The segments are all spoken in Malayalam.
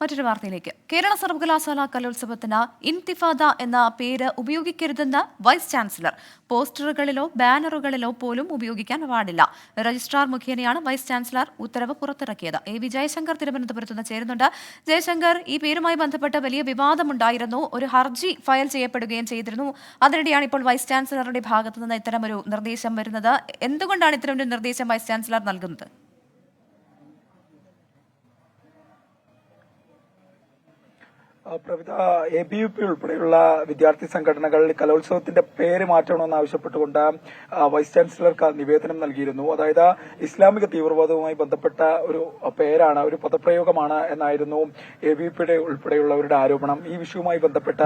മറ്റൊരു വാർത്തയിലേക്ക്. കേരള സർവകലാശാല കലോത്സവത്തിന് ഇൻതിഫാദ എന്ന പേര് ഉപയോഗിക്കരുതെന്ന് വൈസ് ചാൻസലർ. പോസ്റ്ററുകളിലോ ബാനറുകളിലോ പോലും ഉപയോഗിക്കാൻ പാടില്ല. രജിസ്ട്രാർ മുഖേനയാണ് വൈസ് ചാൻസലർ ഉത്തരവ് പുറത്തിറക്കിയത്. എ വി ജയശങ്കർ തിരുവനന്തപുരത്ത് നിന്ന് ചേരുന്നുണ്ട്. ജയശങ്കർ ഈ പേരുമായി ബന്ധപ്പെട്ട് വലിയ വിവാദമുണ്ടായിരുന്നു. ഒരു ഹർജി ഫയൽ ചെയ്യപ്പെടുകയും ചെയ്തിരുന്നു. അതിനിടെയാണ് ഇപ്പോൾ വൈസ് ചാൻസലറുടെ ഭാഗത്തു നിന്ന് ഇത്തരമൊരു നിർദ്ദേശം വരുന്നത്. എന്തുകൊണ്ടാണ് ഇത്തരമൊരു നിർദ്ദേശം വൈസ് ചാൻസലർ നൽകുന്നത്? ആ, പ്രവിധ എ ബി യു പി ഉൾപ്പെടെയുള്ള വിദ്യാർത്ഥി സംഘടനകൾ കലോത്സവത്തിന്റെ പേര് മാറ്റണമെന്ന് ആവശ്യപ്പെട്ടുകൊണ്ട് വൈസ് ചാൻസലർക്ക് നിവേദനം നൽകിയിരുന്നു. അതായത് ഇസ്ലാമിക തീവ്രവാദവുമായി ബന്ധപ്പെട്ട ഒരു പേരാണ് ഒരു പദപ്രയോഗമാണ് എന്നായിരുന്നു എ ബി യു പിയുടെ ഉൾപ്പെടെയുള്ളവരുടെ ആരോപണം. ഈ വിഷയവുമായി ബന്ധപ്പെട്ട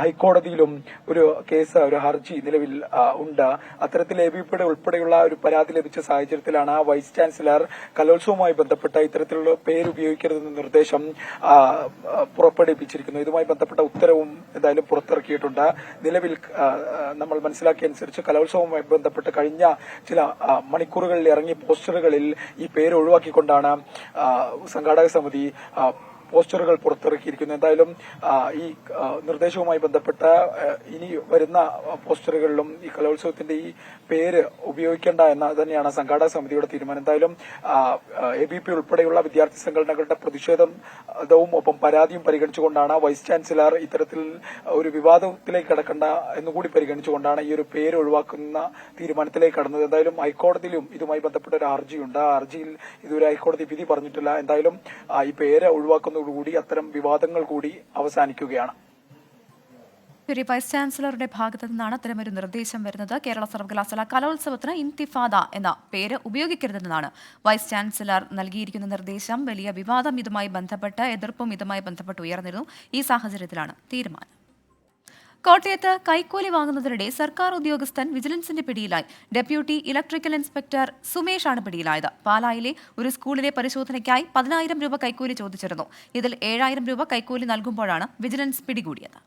ഹൈക്കോടതിയിലും ഒരു കേസ് ഒരു ഹർജി നിലവിൽ ഉണ്ട്. അത്തരത്തിൽ എ ബി പിയുടെ ഉൾപ്പെടെയുള്ള ഒരു പരാതി ലഭിച്ച സാഹചര്യത്തിലാണ് വൈസ് ചാൻസലർ കലോത്സവവുമായി ബന്ധപ്പെട്ട ഇത്തരത്തിലുള്ള പേര് ഉപയോഗിക്കരുതെന്ന നിർദ്ദേശം ആ, ആ, പുറപ്പെടുവിപ്പിച്ചിരിക്കുന്നു ഇതുമായി ബന്ധപ്പെട്ട ഉത്തരവും എന്തായാലും പുറത്തിറക്കിയിട്ടുണ്ട്. നിലവിൽ നമ്മൾ മനസ്സിലാക്കിയ അനുസരിച്ച് കലോത്സവവുമായി ബന്ധപ്പെട്ട് കഴിഞ്ഞ ചില മണിക്കൂറുകളിൽ ഇറങ്ങിയ പോസ്റ്ററുകളിൽ ഈ പേര് ഒഴിവാക്കിക്കൊണ്ടാണ് സംഘാടക സമിതി പോസ്റ്ററുകൾ പുറത്തിറക്കിയിരിക്കുന്നു. എന്തായാലും ഈ നിർദ്ദേശവുമായി ബന്ധപ്പെട്ട ഇനി വരുന്ന പോസ്റ്ററുകളിലും ഈ കലോത്സവത്തിന്റെ ഈ പേര് ഉപയോഗിക്കേണ്ട എന്ന തന്നെയാണ് സംഘാടക സമിതിയുടെ തീരുമാനം. എന്തായാലും എ ബി പി ഉൾപ്പെടെയുള്ള വിദ്യാർത്ഥി സംഘടനകളുടെ പ്രതിഷേധവും ഒപ്പം പരാതിയും പരിഗണിച്ചുകൊണ്ടാണ് വൈസ് ചാൻസലർ ഇത്തരത്തിൽ ഒരു വിവാദത്തിലേക്ക് കടക്കേണ്ട എന്നുകൂടി പരിഗണിച്ചുകൊണ്ടാണ് ഈ ഒരു പേര് ഒഴിവാക്കുന്ന തീരുമാനത്തിലേക്ക് കടന്നത്. എന്തായാലും ഹൈക്കോടതിയിലും ഇതുമായി ബന്ധപ്പെട്ട ഒരു ഹർജിയുണ്ട്. ആ ഹർജിയിൽ ഇതുവരെ ഹൈക്കോടതി വിധി പറഞ്ഞിട്ടില്ല. എന്തായാലും ഈ പേര് ഒഴിവാക്കുന്നതോടുകൂടി അത്തരം വിവാദങ്ങൾ കൂടി അവസാനിക്കുകയാണ്. ശരി വൈസ് ചാൻസലറുടെ ഭാഗത്തു നിന്നാണ് അത്തരമൊരു നിർദ്ദേശം വരുന്നത്. കേരള സർവകലാശാല കലോത്സവത്തിന് ഇൻതിഫാദ എന്ന പേര് ഉപയോഗിക്കരുതെന്നാണ് വൈസ് ചാൻസലർ നൽകിയിരിക്കുന്ന നിർദ്ദേശം. വലിയ വിവാദം ഇതുമായി ബന്ധപ്പെട്ട് എതിർപ്പും ഇതുമായി ബന്ധപ്പെട്ട് ഉയർന്നിരുന്നു. ഈ സാഹചര്യത്തിലാണ് തീരുമാനം. കോട്ടയത്ത് കൈക്കൂലി വാങ്ങുന്നതിനിടെ സർക്കാർ ഉദ്യോഗസ്ഥൻ വിജിലൻസിന്റെ പിടിയിലായി. ഡെപ്യൂട്ടി ഇലക്ട്രിക്കൽ ഇൻസ്പെക്ടർ സുമേഷാണ് പിടിയിലായത്. പാലായിലെ ഒരു സ്കൂളിലെ പരിശോധനയ്ക്കായി പതിനായിരം രൂപ കൈക്കൂലി ചോദിച്ചിരുന്നു. ഇതിൽ ഏഴായിരം രൂപ കൈക്കൂലി നൽകുമ്പോഴാണ് വിജിലൻസ് പിടികൂടിയത്.